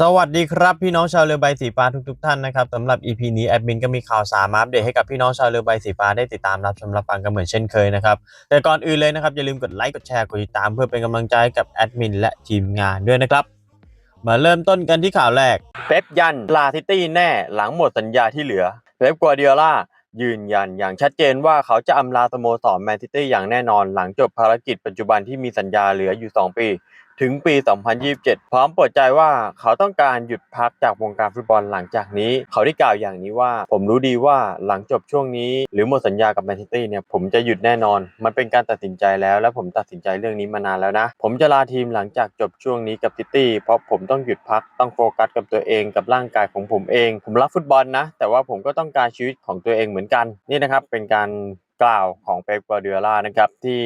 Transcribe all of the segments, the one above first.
สวัสดีครับพี่น้องชาวเรือใบสีฟ้าทุกๆท่านนะครับสำหรับ EP นี้แอดมินก็มีข่าวสารมาอัปเดตให้กับพี่น้องชาวเรือใบสีฟ้าได้ติดตามรับชมรับฟังกันเหมือนเช่นเคยนะครับแต่ก่อนอื่นเลยนะครับอย่าลืมกดไลค์กดแชร์กดติดตามเพื่อเป็นกำลังใจกับแอดมินและทีมงานด้วยนะครับมาเริ่มต้นกันที่ข่าวแรกเป๊ปยันลาซิตี้แน่หลังหมดสัญญาที่เหลือเป๊ปกัวเดียล่ายืนยันอย่างชัดเจนว่าเขาจะอำลาสโมสรแมนซิตี้อย่างแน่นอนหลังจบภารกิจปัจจุบันที่มีสัญญาเหลืออยู่ 2 ปี ถึงปี 2027 พร้อมเปิดใจว่าเขาต้องการหยุดพักจากวงการฟุตบอลหลังจากนี้ เขาได้กล่าวอย่างนี้ว่า ผมรู้ดีว่าหลังจบช่วงนี้ หรือหมดสัญญากับแมนซิตี้เนี่ยผมจะหยุดแน่นอน มันเป็นการตัดสินใจแล้ว และผมตัดสินใจเรื่องนี้มานานแล้วนะ ผมจะลาทีมหลังจากจบช่วงนี้กับซิตี้เพราะผมต้องหยุดพักต้องโฟกัสกับตัวเองกับร่างกายของผมเอง ผมรักฟุตบอลนะ แต่ว่าผมก็ต้องการชีวิตของตัวเองเหมือนกัน นี่นะครับเป็นการกล่าวของเป๊ปกัวเดียล่านะครับที่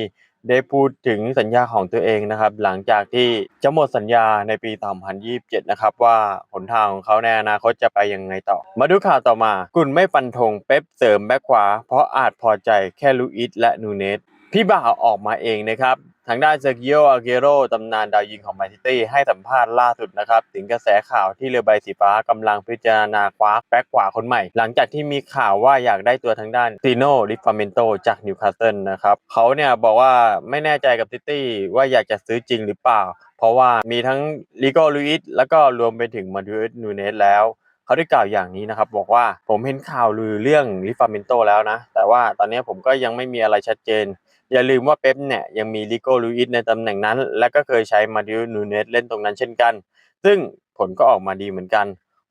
ได้พูดถึงสัญญาของตัวเองนะครับ หลังจากที่จะหมดสัญญาในปี 2027 นะครับ ว่าหนทางของเขาในอนาคตจะไปยังไงต่อ มาดูข่าวต่อมา กุนไม่ปันธงเป๊ปเสริมแบ็คขวา เพราะอาจพอใจแค่ลูอิสและนูเนสพี่บ่าวออกมาเองนะครับ ทางด้านเซอร์กิโออาเกโรตำนานดาวยิงของแมนซิตี้ให้สัมภาษณ์ล่าสุดนะครับ ถึงกระแสข่าวที่เรือใบสีฟ้ากำลังพิจารณาคว้าแบ็คขวาคนใหม่ หลังจากที่มีข่าวว่าอยากได้ตัวทางด้านติโนริฟาเมนโตจากนิวคาสเซิลนะครับเขาเนี่ยบอกว่าไม่แน่ใจกับซิตี้ว่าอยากจะซื้อจริงหรือเปล่า เพราะว่ามีทั้งลิโกลูอิสแล้วก็รวมไปถึงมาดูเอสนูเนสแล้วเขาได้กล่าวอย่างนี้นะครับบอกว่าผมเห็นข่าวลือเรื่องลิฟาเมนโตแล้วนะ แต่ว่าตอนนี้ผมก็ยังไม่มีอะไรชัดเจน อย่าลืมว่าเป๊ปเนี่ยยังมีลิโกลูอิสในตำแหน่งนั้น และก็เคยใช้มาดิวนูเนสเล่นตรงนั้นเช่นกัน ซึ่งผลก็ออกมาดีเหมือนกัน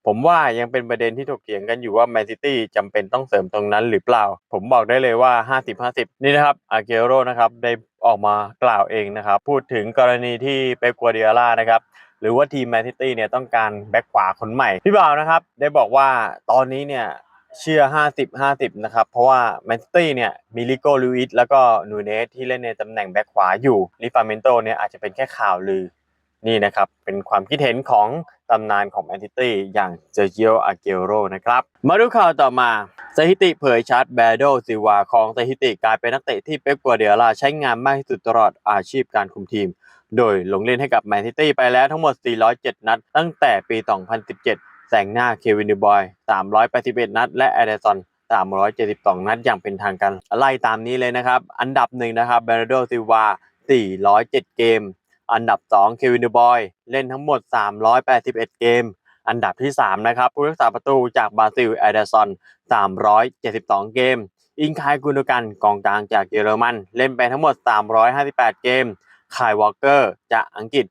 ผมว่ายังเป็นประเด็นที่ถกเถียงกันอยู่ว่าแมนซิตี้จำเป็นต้องเสริมตรงนั้นหรือเปล่า ผมบอกได้เลยว่า 50-50 นี่นะครับอาเกโรนะครับได้ออกมากล่าวเองนะครับ พูดถึงกรณีที่เป๊ปกัวเดียล่านะครับหรือว่าทีมแมนซิตี้เนี่ยต้องการแบ็คขวาคนใหม่ พี่บ่าวนะครับ ได้บอกว่าตอนนี้เนี่ย เชื่อ 50 50 นะครับ เพราะว่าแมนซิตี้เนี่ยมีลิโกลูอิสแล้วก็นูเนสที่เล่นในตำแหน่งแบ็คขวาอยู่ลิฟาเมนโตเนี่ยอาจจะเป็นแค่ข่าวลือนี่นะครับ เป็นความคิดเห็นของตำนานของแมนซิตี้อย่างเจอร์จิโออาเกโรนะครับ มาดูข่าวต่อมาสถิติเผยชาร์ตแบโดซิวาของสถิติกลายเป็นนักเตะที่เป๊ปกัวเดียลาใช้งานมากที่สุดตลอดอาชีพการคุมทีม โดยลงเล่นให้กับแมนซิตี้ไปแล้วทั้งหมด 407 นัด ตั้งแต่ปี 2017 แซงหน้าเควินดูบอย381 นัด และแอเดสัน372 นัดอย่างเป็นทางการไล่ตามนี้เลยนะครับ อันดับหนึ่งนะครับเบรโดซิวา407 เกม อันดับ 2 เควินดูบอย เล่นทั้งหมด 381 เกม อันดับที่ 3 นะครับ ผู้รักษาประตูจากบราซิลแอเดสัน372 เกม อิงคายกุนกันกองกลางจากเยอรมัน เล่นไปทั้งหมด 358 เกมคายวอลเกอร์จากอังกฤษ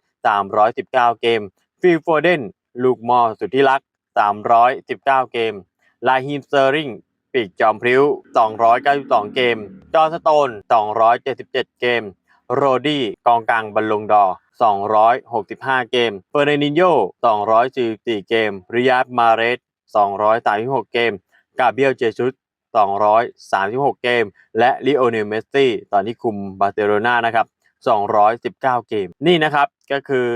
319 เกมฟิลโฟเดน ลูกมอสุดที่รัก 319 เกม ลาฮิมเซอร์ริง ปีกจอมพริ้ว 292 เกม จอร์นสโตน 277 เกม โรดี้ กองกลางบอลลงดอร์265 เกม เฟอร์นันดินโย 244 เกม ริยาดมาเรส 236 เกม กาเบียล เจซุส236 เกม และลิโอเนลเมสซี่ ตอนที่คุมบาร์เซโลนานะครับ 219 เกม นี่นะครับ ก็คือ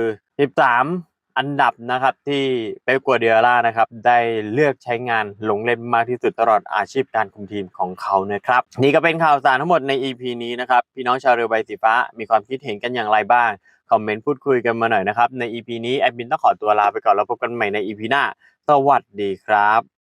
13 อันดับนะครับที่เป๊ปกัวเดียร่านะครับได้เลือกใช้งานลงเล่นมากที่สุดตลอดอาชีพการคุมทีมของเขานะครับนี่ก็เป็นข่าวสารทั้งหมดใน EP นี้นะครับพี่น้องชาวเรือใบสีฟ้ามีความคิดเห็นกันอย่างไรบ้างคอมเมนต์พูดคุยกันมาหน่อยนะครับใน EP นี้แอดมินต้องขอตัวลาไปก่อนแล้วพบกันใหม่ใน EP หน้า สวัสดีครับ